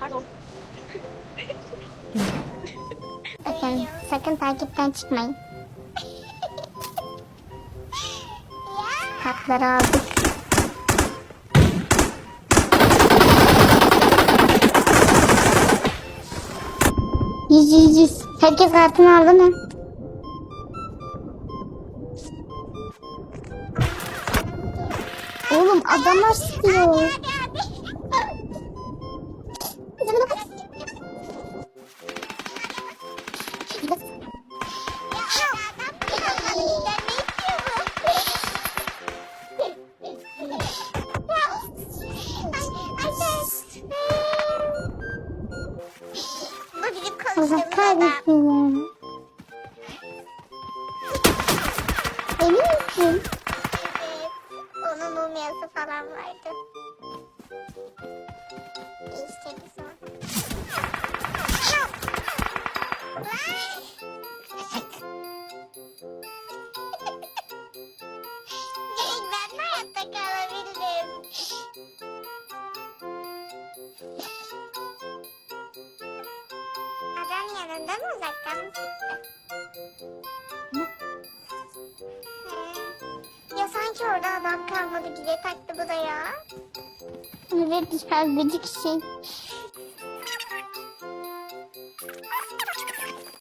pardon. Bakın sakın takipten çıkmayın. Kartları aldık. Yüz yüz yüz. Herkes kartını aldı mı? Oğlum adamlar sıkıyor. Bu bizim Allah kahretsin ya. Emin misin? Onun mumyası falan vardı. İşte biz Adam yanında mı uzaktan mı. Ya sanki orada adam kalmadı bize taktı bu da ya. Evet ya gıcık şey.